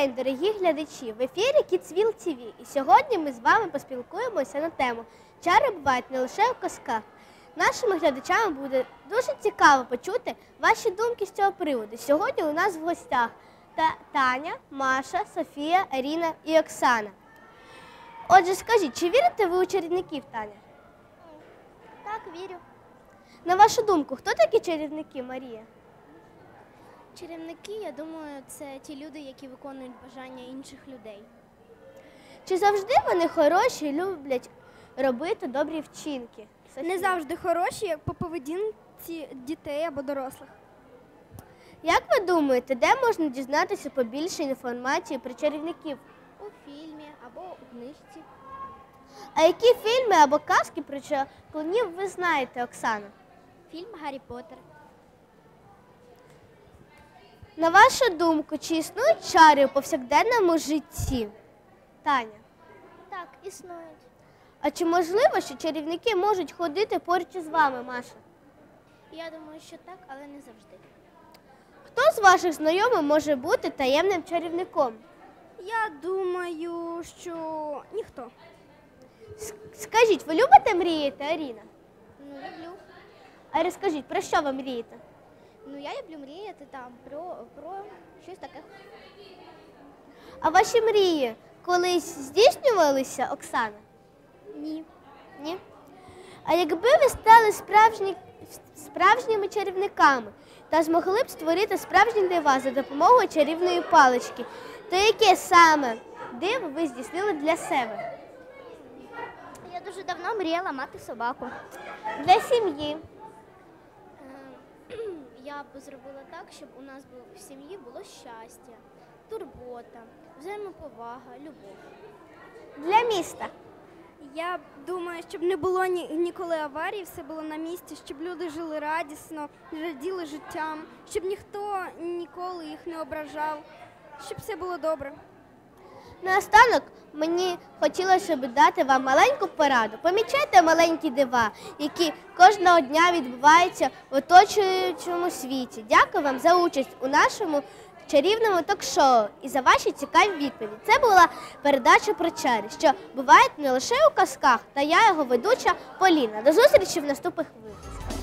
день, дорогі глядачі! В ефірі Кіцвіл ТВ. І сьогодні ми з вами поспілкуємося на тему Чари бувають не лише в казках. Нашими глядачами буде дуже цікаво почути ваші думки з цього приводу. Сьогодні у нас в гостях та Таня, Маша, Софія, Аріна і Оксана. Отже, скажіть, чи вірите ви у чарівників, Таня? Так, вірю. На вашу думку, хто такі чарівники, Марія? Чарівники, я думаю, це ті люди, які виконують бажання інших людей. Чи завжди вони хороші і люблять робити добрі вчинки? Не завжди хороші, як по поведінці дітей або дорослих. Як ви думаєте, де можна дізнатися побільше інформації про чарівників? У фільмі або у книжці. А які фільми або казки про чаклунів ви знаєте, Оксана? Фільм Гаррі Поттер. На вашу думку, чи існують чари у повсякденному житті? Таня. Так, існують. А чи можливо, що чарівники можуть ходити поруч із вами, Маша? Я думаю, що так, але не завжди. Хто з ваших знайомих може бути таємним чарівником? Я думаю, що ніхто. С- Скажіть, ви любите мріяти, Аріна? Ну, люблю. А розкажіть, про що ви мрієте? Ну, я люблю мріяти там про, про щось таке. А ваші мрії колись здійснювалися, Оксана? Ні. Ні? А якби ви стали справжні, справжніми чарівниками та змогли б створити справжні дива за допомогою чарівної палички, то яке саме диво ви здійснили для себе? Я дуже давно мріяла мати собаку. Для сім'ї. Е, Я б зробила так, щоб у нас в сім'ї було щастя, турбота, взаємоповага, любов. Для міста. Я думаю, щоб не було ні, ніколи аварій, все було на місці, щоб люди жили радісно, раділи життям, щоб ніхто ніколи їх не ображав, щоб все було добре. Наостанок мені хотілося б дати вам маленьку пораду. Помічайте маленькі дива, які кожного дня відбуваються в оточуючому світі. Дякую вам за участь у нашому чарівному ток-шоу і за ваші цікаві відповіді. Це була передача про чари, що бувають не лише у казках, та я його ведуча Поліна. До зустрічі в наступних випусках.